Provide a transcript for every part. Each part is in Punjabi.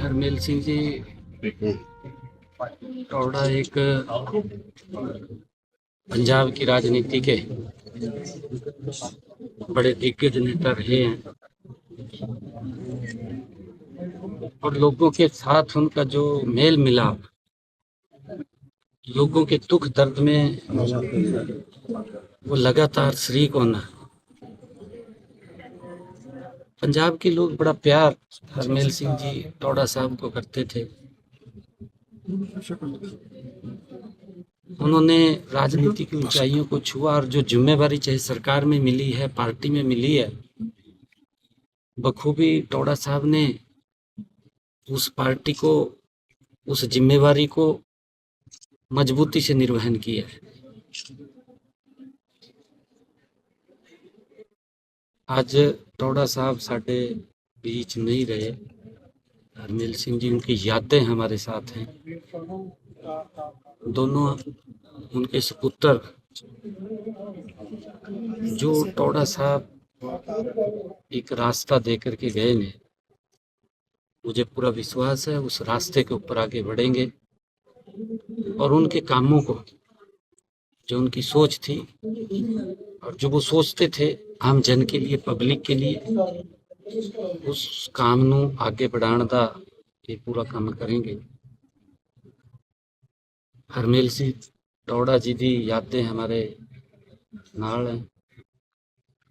हरमेल सिंह जी। टोड़ा एक, पंजाब की राजनीति के बड़े दिग्गज नेता रहे हैं। और लोगों के साथ उनका जो मेल मिलाप, लोगों के दुख दर्द में वो लगातार शरीक होना पंजाब के लोग बड़ा प्यार हरमेल सिंह जी टोडा साहब को करते थे। उन्होंने राजनीति की ऊंचाइयों को छुआ और जो जिम्मेवारी चाहे सरकार में मिली है, पार्टी में मिली है, बखूबी टोडा साहब ने उस पार्टी को, उस जिम्मेवारी को मजबूती से निर्वहन किया। है आज टोडा साहब साढ़े बीच नहीं रहे। हरमेल सिंह जी, उनकी यादें हमारे साथ हैं। दोनों उनके सपुत्र। जो टोडा साहब एक रास्ता दे करके गए ने मुझे पूरा विश्वास है, उस रास्ते के ऊपर आगे बढ़ेंगे और उनके कामों को जो उनकी सोच थी और जो वो सोचते थे आम जन के लिए पब्लिक के लिए ਉਸ ਕੰਮ ਨੂੰ ਅੱਗੇ ਵਧਾਉਣ ਦਾ ਇਹ ਪੂਰਾ ਕੰਮ ਕਰਾਂਗੇ ਹਰਮੇਲ ਸਿੰਘ ਟੌੜਾ ਜੀ ਦੀ ਯਾਦਾਂ ਹਮਾਰੇ ਨਾਲ ਹੈ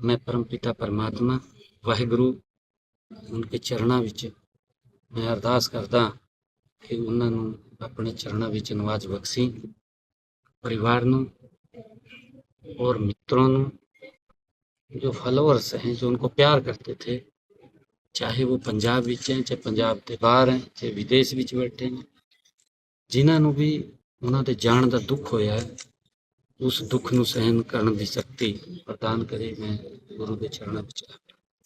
ਮੈਂ ਪਰਮਪਿਤਾ ਪਰਮਾਤਮਾ ਵਾਹਿਗੁਰੂ ਉਨਕੇ ਚਰਨਾਂ ਵਿੱਚ ਮੈਂ ਅਰਦਾਸ ਕਰਦਾ ਕਿ ਉਹਨਾਂ ਨੂੰ ਆਪਣੇ ਚਰਨਾਂ ਵਿੱਚ ਨਵਾਜ ਬਖਸ਼ੀ परिवार ਨੂੰ और मित्रों ਨੂੰ जो फॉलोअर्स हैं जो उनको प्यार करते थे ਚਾਹੇ ਉਹ ਪੰਜਾਬ ਵਿੱਚ ਹੈ ਚਾਹੇ ਪੰਜਾਬ ਦੇ ਬਾਹਰ ਹੈ ਚਾਹੇ ਵਿਦੇਸ਼ ਵਿੱਚ ਬੈਠੇ ਨੇ ਜਿਨ੍ਹਾਂ ਨੂੰ ਵੀ ਉਹਨਾਂ ਦੇ ਜਾਣ ਦਾ ਦੁੱਖ ਹੋਇਆ ਹੈ ਉਸ ਦੁੱਖ ਨੂੰ ਸਹਿਨ ਕਰਨ ਦੀ ਸ਼ਕਤੀ ਪ੍ਰਦਾਨ ਕਰੇ ਮੈਂ ਗੁਰੂ ਦੇ ਚਰਨਾਂ ਵਿੱਚ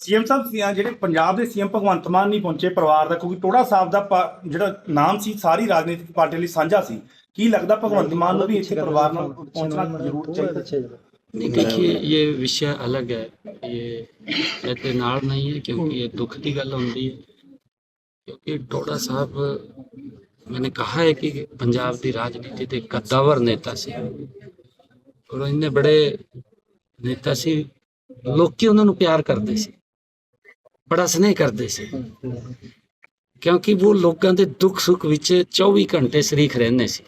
ਸੀਐਮ ਸਾਹਿਬ ਸੀ- ਜਿਹੜੇ ਪੰਜਾਬ ਦੇ ਸੀਐਮ ਭਗਵੰਤ ਮਾਨ ਨਹੀਂ ਪਹੁੰਚੇ ਪਰਿਵਾਰ ਦਾ ਕਿਉਂਕਿ ਟੋੜਾ ਸਾਹਿਬ ਦਾ ਪਾ- ਜਿਹੜਾ ਨਾਮ ਸੀ ਸਾਰੀ ਰਾਜਨੀਤਿਕ ਪਾਰਟੀ ਲਈ ਸਾਂਝਾ ਸੀ ਕੀ ਲੱਗਦਾ ਭਗਵੰਤ ਮਾਨ ਨੂੰ ਵੀ ਇੱਥੇ ਪਰਿਵਾਰ ਨਾਲ ਪਹੁੰਚਣਾ ਜ਼ਰੂਰ ਚਾਹੀਦਾ नहीं देखिए ये विषय अलग है ये कहते नाल नहीं है क्योंकि ये दुख की गल होती है क्योंकि टोड़ा साहब मैंने कहा है कि पंजाब की राजनीति के कद्दावर नेता से और इन्ने बड़े नेता ਸੀ ਲੋਕੀ ਉਹਨਾਂ ਨੂੰ ਪਿਆਰ ਕਰਦੇ ਸੀ ਬੜਾ ਸਨੇਹ ਕਰਦੇ ਸੀ ਕਿਉਂਕਿ ਉਹ ਲੋਕਾਂ ਦੇ ਦੁੱਖ ਸੁੱਖ ਵਿੱਚ 24 ਘੰਟੇ ਸ਼ਰੀਕ ਰਹਿੰਦੇ ਸੀ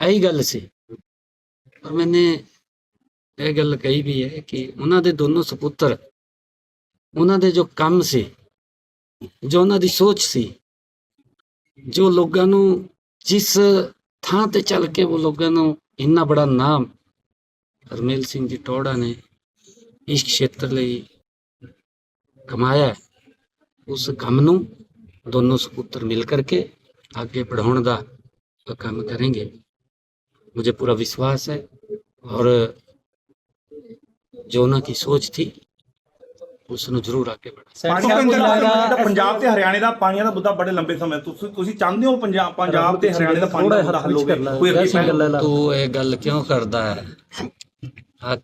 ਇਹੀ ਗੱਲ ਸੀ। ਪਰ ਮੈਨੇ ਇਹ ਗੱਲ ਕਹੀ ਵੀ ਹੈ ਕਿ ਉਹਨਾਂ ਦੇ ਦੋਨੋਂ ਸੁਪੁੱਤਰ, ਉਹਨਾਂ ਦੇ ਜੋ ਕੰਮ ਸੀ, ਜੋ ਉਹਨਾਂ ਦੀ ਸੋਚ ਸੀ, ਜੋ ਲੋਕਾਂ ਨੂੰ ਜਿਸ ਥਾਂ ਤੇ ਚੱਲ ਕੇ ਉਹ ਲੋਕਾਂ ਨੂੰ ਇੰਨਾ ਬੜਾ ਨਾਮ ਹਰਮੇਲ ਸਿੰਘ ਜੀ ਟੋੜਾ ਨੇ ਇਸ ਖੇਤਰ ਲਈ ਕਮਾਇਆ, ਉਸ ਕੰਮ ਨੂੰ ਦੋਨੋਂ ਸੁਪੁੱਤਰ ਮਿਲ ਕਰਕੇ ਅੱਗੇ ਪੜਾਉਣ ਦਾ ਕੰਮ ਕਰਨਗੇ। मुझे पूरा विश्वास है और जो उनकी सोच थी उसनु जरूर आगे बढ़ा ਪਾਣੀ ਜਿਹੜਾ ਪੰਜਾਬ ਤੇ ਹਰਿਆਣੇ ਦਾ ਪਾਣੀਆਂ ਦਾ ਮੁੱਦਾ ਬੜੇ ਲੰਬੇ ਸਮੇਂ ਤੋਂ ਤੁਸੀਂ ਤੁਸੀਂ ਚਾਹੁੰਦੇ ਹੋ ਪੰਜਾਬ ਪੰਜਾਬ ਤੇ ਹਰਿਆਣੇ ਦਾ ਪਾਣੀ ਦਾ ਮੁੱਦਾ ਹੱਲ ਹੋਵੇ ਕੋਈ ਅੱਗੇ ਪਹਿਲ तू ये गल क्यों करता है आ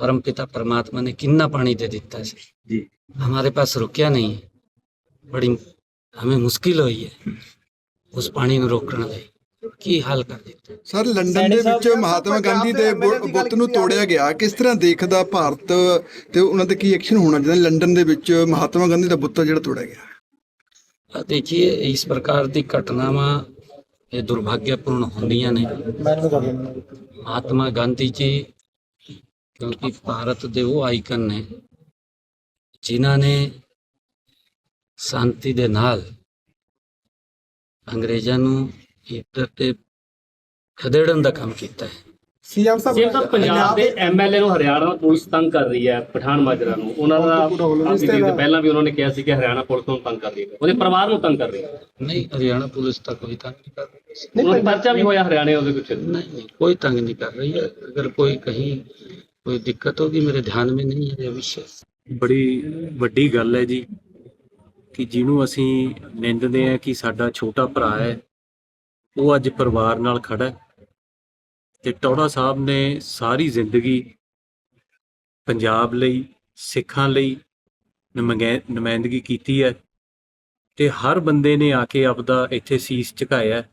परम पिता परमात्मा ने किन्ना पानी दे दिता है जी हमारे पास रुकया नहीं है बड़ी हमें मुश्किल हुई है उस पानी ਨੂੰ ਰੋਕਣ ਲਈ ਕੀ ਹੱਲ ਕਰ ਦਿੱਤਾ ਸਰ ਲੰਡਨ ਦੇ ਵਿੱਚ ਮਹਾਤਮਾ ਗਾਂਧੀ ਦੇ ਬੁੱਤ ਨੂੰ ਤੋੜਿਆ ਗਿਆ। ਕਿਸ ਤਰ੍ਹਾਂ ਦੇਖਦਾ ਭਾਰਤ ਤੇ ਉਹਨਾਂ ਤੇ ਕੀ ਐਕਸ਼ਨ ਹੋਣਾ ਚਾਹੀਦਾ? ਲੰਡਨ ਦੇ ਵਿੱਚ ਮਹਾਤਮਾ ਗਾਂਧੀ ਦਾ ਬੁੱਤ ਜਿਹੜਾ ਤੋੜਿਆ ਗਿਆ। ਆ ਦੇਖੀਏ ਇਸ ਪ੍ਰਕਾਰ ਦੀ ਘਟਨਾਵਾਂ ਇਹ ਦੁਰਭਾਗਿਆਪੂਰਨ ਹੁੰਦੀਆਂ ਨੇ। ਮਹਾਤਮਾ ਗਾਂਧੀ ਜੀ ਕਿਉਂਕਿ ਭਾਰਤ ਦੇ ਉਹ ਆਈਕਨ ਨੇ ਜਿਨ੍ਹਾਂ ਨੇ ਸ਼ਾਂਤੀ ਦੇ ਨਾਲ ਅੰਗਰੇਜ਼ਾਂ ਨੂੰ ਲੀਡਰ ਤੇ ਖਦੇੜਨ ਦਾ ਕੰਮ ਕੀਤਾ ਹੈ। ਸੀਐਮ ਸਾਹਿਬ ਤਾਂ ਪੰਜਾਬ ਦੇ ਐਮਐਲਏ ਨੂੰ ਹਰਿਆਣਾ ਪੁਲਿਸ ਤੰਗ ਕਰ ਰਹੀ ਹੈ ਪਠਾਨ ਮਾਜਰਾ ਨੂੰ। ਉਹਨਾਂ ਦਾ ਆਪੀ ਪਹਿਲਾਂ ਵੀ ਉਹਨਾਂ ਨੇ ਕਿਹਾ ਸੀ ਕਿ ਹਰਿਆਣਾ ਪੁਲਿਸ ਨੂੰ ਤੰਗ ਕਰ ਰਹੀ ਹੈ। ਉਹਦੇ ਪਰਿਵਾਰ ਨੂੰ ਤੰਗ ਕਰ ਰਹੀ ਹੈ। ਨਹੀਂ ਹਰਿਆਣਾ ਪੁਲਿਸ ਤਾਂ ਕੋਈ ਤੰਗ ਨਹੀਂ ਕਰ ਰਹੀ। ਨਹੀਂ ਪਰਚਾ ਵੀ ਹੋਇਆ ਹਰਿਆਣੇ ਉਹਦੇ ਕੁਛ ਨਹੀਂ ਕੋਈ ਤੰਗ ਨਹੀਂ ਕਰ ਰਹੀ ਹੈ। ਅਗਰ ਕੋਈ ਕਹੀ ਕੋਈ ਦਿੱਕਤ ਹੋ ਗਈ ਮੇਰੇ ਧਿਆਨ ਮੇ ਨਹੀਂ ਹੈ ਇਹ ਬੜੀ ਵੱਡੀ ਗੱਲ ਹੈ ਜੀ ਕਿ ਜਿਹਨੂੰ ਅਸੀਂ ਨਿੰਦਦੇ ਆ ਕਿ ਸਾਡਾ ਛੋਟਾ ਭਰਾ ਹੈ ਉਹ ਅੱਜ ਪਰਿਵਾਰ ਨਾਲ ਖੜਾ ਹੈ ਤੇ ਟੌੜਾ ਸਾਹਿਬ ਨੇ ਸਾਰੀ ਜ਼ਿੰਦਗੀ ਪੰਜਾਬ ਲਈ, ਸਿੱਖਾਂ ਲਈ ਨੁਮਾਇ- ਨੁਮਾਇੰਦਗੀ ਕੀਤੀ ਹੈ ਤੇ ਹਰ ਬੰਦੇ ਨੇ ਆ ਕੇ ਆਪਦਾ ਇੱਥੇ ਸੀਸ ਝੁਕਾਇਆ ਹੈ।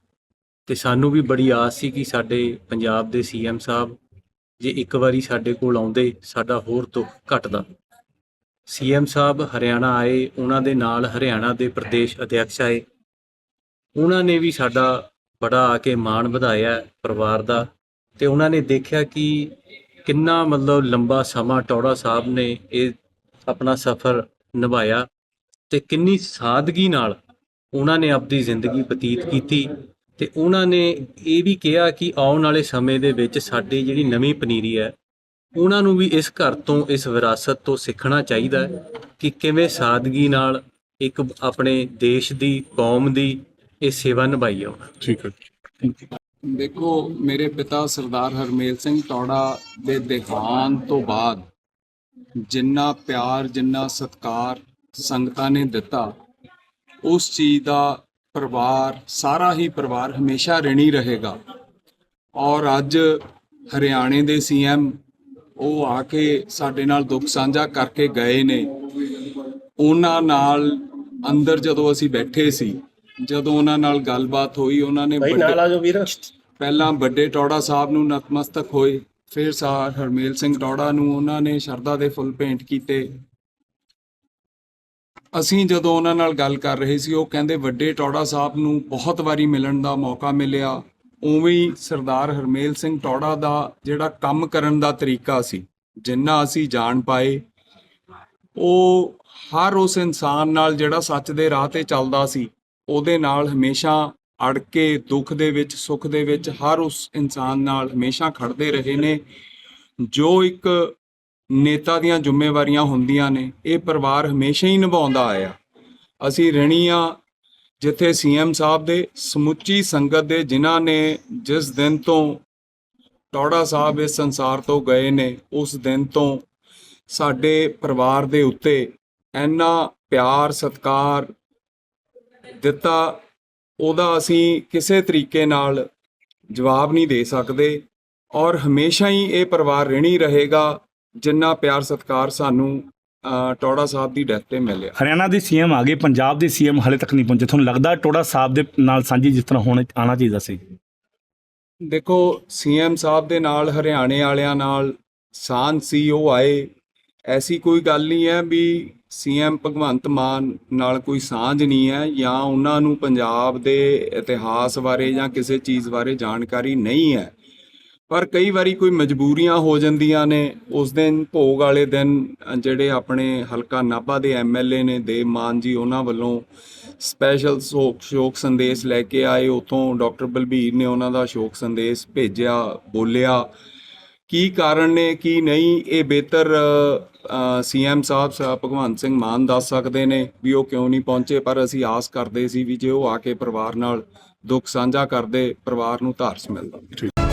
ਤੇ ਸਾਨੂੰ ਵੀ ਬੜੀ ਆਸ ਸੀ ਕਿ ਸਾਡੇ ਪੰਜਾਬ ਦੇ ਸੀਐਮ ਸਾਹਿਬ ਜੇ ਇੱਕ ਵਾਰੀ ਸਾਡੇ ਕੋਲ ਆਉਂਦੇ, ਸਾਡਾ ਹੋਰ ਦੁੱਖ ਘਟਦਾ ਸੀਐਮ ਸਾਹਿਬ ਹਰਿਆਣਾ ਆਏ, ਉਹਨਾਂ ਦੇ ਨਾਲ ਹਰਿਆਣਾ ਦੇ ਪ੍ਰਦੇਸ਼ ਅਧਿਕਸ਼ ਆਏ ਉਹਨਾਂ ਨੇ ਵੀ ਸਾਡਾ ਬੜਾ ਆ ਕੇ ਮਾਣ ਵਧਾਇਆ ਪਰਿਵਾਰ ਦਾ ਤੇ ਉਹਨਾਂ ਨੇ ਦੇਖਿਆ ਕਿ ਕਿੰਨਾ ਮਤਲਬ ਲੰਬਾ ਸਮਾਂ ਟੌੜਾ ਸਾਹਿਬ ਨੇ ਇਹ ਆਪਣਾ ਸਫ਼ਰ ਨਿਭਾਇਆ ਤੇ ਕਿੰਨੀ ਸਾਦਗੀ ਨਾਲ ਉਹਨਾਂ ਨੇ ਆਪਣੀ ਜ਼ਿੰਦਗੀ ਬਤੀਤ ਕੀਤੀ ਤੇ ਉਹਨਾਂ ਨੇ ਇਹ ਵੀ ਕਿਹਾ ਕਿ ਆਉਣ ਵਾਲੇ ਸਮੇਂ ਦੇ ਵਿੱਚ ਸਾਡੀ ਜਿਹੜੀ ਨਵੀਂ ਪਨੀਰੀ ਹੈ, ਉਹਨਾਂ ਨੂੰ ਵੀ ਇਸ ਘਰ ਤੋਂ, ਇਸ ਵਿਰਾਸਤ ਤੋਂ ਸਿੱਖਣਾ ਚਾਹੀਦਾ ਕਿ ਕਿਵੇਂ ਸਾਦਗੀ ਨਾਲ ਇੱਕ ਆਪਣੇ ਦੇਸ਼ ਦੀ, ਕੌਮ ਦੀ ਇਹ ਸੇਵਾ ਨਿਭਾਈ ਆ ਉਹਨਾਂ ਦੇਖੋ ਮੇਰੇ ਪਿਤਾ ਸਰਦਾਰ ਹਰਮੇਲ ਸਿੰਘ ਟੌੜਾ ਦੇ ਦੇਹਾਂਤ ਤੋਂ ਬਾਅਦ ਜਿੰਨਾ ਪਿਆਰ ਜਿੰਨਾ ਸਤਿਕਾਰ ਸੰਗਤਾਂ ਨੇ ਦਿੱਤਾ ਉਸ ਚੀਜ਼ ਦਾ ਪਰਿਵਾਰ ਸਾਰਾ ਹੀ ਪਰਿਵਾਰ ਹਮੇਸ਼ਾ ਰਣੀ ਰਹੇਗਾ। ਔਰ ਅੱਜ ਹਰਿਆਣੇ ਦੇ ਸੀਐਮ ਉਹ ਆ ਕੇ ਸਾਡੇ ਨਾਲ ਦੁੱਖ ਸਾਂਝਾ ਕਰਕੇ ਗਏ ਨੇ। ਉਹਨਾਂ ਨਾਲ ਅੰਦਰ ਜਦੋਂ ਅਸੀਂ ਬੈਠੇ ਸੀ ਜਦੋਂ ਉਹਨਾਂ ਨਾਲ ਗੱਲਬਾਤ ਹੋਈ ਉਹਨਾਂ ਨੇ ਵੱਡੇ- ਪਹਿਲਾਂ ਵੱਡੇ ਟੌੜਾ ਸਾਹਿਬ ਨੂੰ ਨਤਮਸਤਕ ਹੋਏ ਫਿਰ ਸਰ ਹਰਮੇਲ ਸਿੰਘ ਟੌੜਾ ਨੂੰ ਉਹਨਾਂ ਨੇ ਸ਼ਰਧਾ ਦੇ ਫੁੱਲ ਭੇਂਟ ਕੀਤੇ। ਅਸੀਂ ਜਦੋਂ ਉਹਨਾਂ ਨਾਲ ਗੱਲ ਕਰ ਰਹੇ ਸੀ ਉਹ ਕਹਿੰਦੇ ਵੱਡੇ ਟੌੜਾ ਸਾਹਿਬ ਨੂੰ ਬਹੁਤ ਵਾਰੀ ਮਿਲਣ ਦਾ ਮੌਕਾ ਮਿਲਿਆ। ਉਵੇਂ ਹੀ ਸਰਦਾਰ ਹਰਮੇਲ ਸਿੰਘ ਟੌੜਾ ਦਾ ਜਿਹੜਾ ਕੰਮ ਕਰਨ ਦਾ ਤਰੀਕਾ ਸੀ ਜਿੰਨਾ ਅਸੀਂ ਜਾਣ ਪਾਏ ਉਹ ਹਰ ਉਸ ਇਨਸਾਨ ਨਾਲ ਜਿਹੜਾ ਸੱਚ ਦੇ ਰਾਹ ਤੇ ਚੱਲਦਾ ਸੀ ਉਹਦੇ ਨਾਲ ਹਮੇਸ਼ਾ ਅੜ ਕੇ, ਦੁੱਖ ਦੇ ਵਿੱਚ, ਸੁੱਖ ਦੇ ਵਿੱਚ ਹਰ ਉਸ ਇਨਸਾਨ ਨਾਲ ਹਮੇਸ਼ਾ ਖੜਦੇ ਰਹੇ ਨੇ। ਜੋ ਇੱਕ ਨੇਤਾ ਦੀਆਂ ਜ਼ਿੰਮੇਵਾਰੀਆਂ ਹੁੰਦੀਆਂ ਨੇ, ਇਹ ਪਰਿਵਾਰ ਹਮੇਸ਼ਾ ਹੀ ਨਿਭਾਉਂਦਾ ਆਇਆ। ਅਸੀਂ ਰਣੀ ਹਾਂ ਜਿੱਥੇ ਸੀਐਮ ਸਾਹਿਬ ਦੇ ਸਮੁੱਚੀ ਸੰਗਤ ਦੇ, ਜਿਨ੍ਹਾਂ ਨੇ ਜਿਸ ਦਿਨ ਤੋਂ ਟੌੜਾ ਸਾਹਿਬ ਇਸ ਸੰਸਾਰ ਤੋਂ ਗਏ ਨੇ, ਉਸ ਦਿਨ ਤੋਂ ਸਾਡੇ ਪਰਿਵਾਰ ਦੇ ਉੱਤੇ ਇੰਨਾ ਪਿਆਰ, ਸਤਿਕਾਰ ਦਿੱਤਾ ਉਹਦਾ ਅਸੀਂ ਕਿਸੇ ਤਰੀਕੇ ਨਾਲ ਜਵਾਬ ਨਹੀਂ ਦੇ ਸਕਦੇ ਔਰ ਹਮੇਸ਼ਾ ਹੀ ਇਹ ਪਰਿਵਾਰ ਰਹਿਣੀ ਰਹੇਗਾ ਜਿੰਨਾ ਪਿਆਰ ਸਤਿਕਾਰ ਸਾਨੂੰ ਟੌੜਾ ਸਾਹਿਬ ਦੀ ਡੈਥ ਤੇ ਮਿਲਿਆ। ਹਰਿਆਣਾ ਦੇ ਸੀਐਮ ਆ ਗਏ ਪੰਜਾਬ ਦੇ ਸੀਐਮ ਹਲੇ ਤੱਕ ਨਹੀਂ ਪਹੁੰਚੇ। ਤੁਹਾਨੂੰ ਲੱਗਦਾ ਟੋੜਾ ਸਾਹਿਬ ਦੇ ਨਾਲ ਸਾਂਝੀ ਜਿਸ ਤਰ੍ਹਾਂ ਹੋਣਾ ਆਣਾ ਚਾਹੀਦਾ ਸੀ? ਦੇਖੋ ਸੀਐਮ ਸਾਹਿਬ ਦੇ ਨਾਲ ਹਰਿਆਣੇ ਵਾਲਿਆਂ ਨਾਲ ਸਾਂਝ ਸੀ ਉਹ ਆਏ। ਐਸੀ ਕੋਈ ਗੱਲ ਨਹੀਂ ਹੈ ਵੀ ਸੀਐਮ ਭਗਵੰਤ ਮਾਨ ਨਾਲ ਕੋਈ ਸਾਂਝ ਨਹੀਂ ਹੈ ਜਾਂ ਉਹਨਾਂ ਨੂੰ ਪੰਜਾਬ ਦੇ ਇਤਿਹਾਸ ਬਾਰੇ ਜਾਂ ਕਿਸੇ ਚੀਜ਼ ਬਾਰੇ ਜਾਣਕਾਰੀ ਨਹੀਂ ਹੈ। ਪਰ ਕਈ ਵਾਰੀ ਕੋਈ ਮਜਬੂਰੀਆਂ ਹੋ ਜਾਂਦੀਆਂ ਨੇ। ਉਸ ਦਿਨ, ਭੋਗ ਵਾਲੇ ਦਿਨ, ਜਿਹੜੇ ਆਪਣੇ ਹਲਕਾ ਨਾਭਾ ਦੇ ਐਮਐਲਏ ਨੇ, ਦੇਵ ਮਾਨ ਜੀ ਉਹਨਾਂ ਵੱਲੋਂ ਸਪੈਸ਼ਲ ਸ਼ੋਕ ਸ਼ੋਕ ਸੰਦੇਸ਼ ਲੈ ਕੇ ਆਏ। ਉਥੋਂ ਡਾਕਟਰ ਬਲਬੀਰ ਨੇ ਉਹਨਾਂ ਦਾ ਸ਼ੋਕ ਸੰਦੇਸ਼ ਭੇਜਿਆ, ਬੋਲਿਆ। ਕੀ ਕਾਰਨ ਨੇ, ਕੀ ਨਹੀਂ? ਇਹ ਬਿਹਤਰ ਸੀਐਮ ਸਾਹਿਬ, ਸ- ਭਗਵੰਤ ਸਿੰਘ ਮਾਨ ਦੱਸ ਸਕਦੇ ਨੇ ਵੀ ਉਹ ਕਿਉਂ ਨਹੀਂ ਪਹੁੰਚੇ, ਪਰ ਅਸੀਂ ਆਸ ਕਰਦੇ ਸੀ ਵੀ ਜੇ ਉਹ ਆ ਕੇ ਪਰਿਵਾਰ ਨਾਲ ਦੁੱਖ ਸਾਂਝਾ ਕਰਦੇ, ਪਰਿਵਾਰ ਨੂੰ ਧਾਰਸ ਮਿਲਦਾ